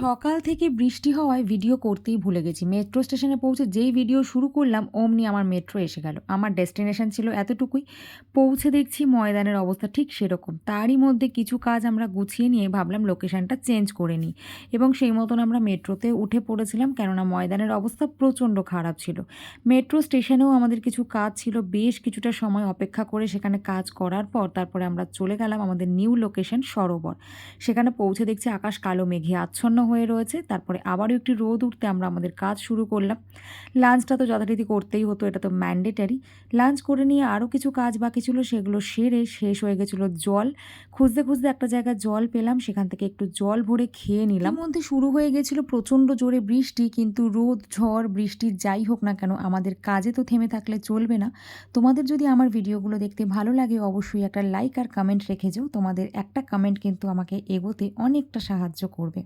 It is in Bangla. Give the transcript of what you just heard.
সকাল থেকে বৃষ্টি হওয়ায় ভিডিও করতেই ভুলে গেছি। মেট্রো স্টেশনে পৌঁছে যেই ভিডিও শুরু করলাম, অমনি আমার মেট্রো এসে গেল। আমার ডেস্টিনেশন ছিল এতটুকুই। পৌঁছে দেখছি ময়দানের অবস্থা ঠিক সেরকম। তারই মধ্যে কিছু কাজ আমরা গুছিয়ে নিয়ে ভাবলাম লোকেশনটা চেঞ্জ করে নিই। এবং সেই মতন আমরা মেট্রোতে উঠে পড়েছিলাম, কেননা ময়দানের অবস্থা প্রচণ্ড খারাপ ছিল। মেট্রো স্টেশনেও আমাদের কিছু কাজ ছিল। বেশ কিছুটা সময় অপেক্ষা করে সেখানে কাজ করার পর তারপরে আমরা চলে গেলাম আমাদের নিউ লোকেশন সরোবর। সেখানে পৌঁছে দেখছি আকাশ কালো, মেঘে আচ্ছন্ন। হয়ে রয়েছে। তারপরে আবারও একটি রোদ উঠতে আমরা আমাদের কাজ শুরু করলাম। লাঞ্চটা তো যথারীতি করতেই হতো, এটা তো ম্যান্ডেটারি। লাঞ্চ করে নিয়ে আরও কিছু কাজ বাকি ছিল, সেগুলো সেরে শেষ হয়ে গেছিল জল। খুঁজতে খুঁজতে একটা জায়গায় জল পেলাম, সেখান থেকে একটু জল ভরে খেয়ে নিলাম। মধ্যে শুরু হয়ে গেছিল প্রচণ্ড জোরে বৃষ্টি, কিন্তু রোদ, ঝড়, বৃষ্টি যাই হোক না কেন, আমাদের কাজে তো থেমে থাকলে চলবে না। তোমাদের যদি আমার ভিডিওগুলো দেখতে ভালো লাগে, অবশ্যই একটা লাইক আর কমেন্ট রেখে যাও। তোমাদের একটা কমেন্ট কিন্তু আমাকে এগোতে অনেকটা সাহায্য করবে।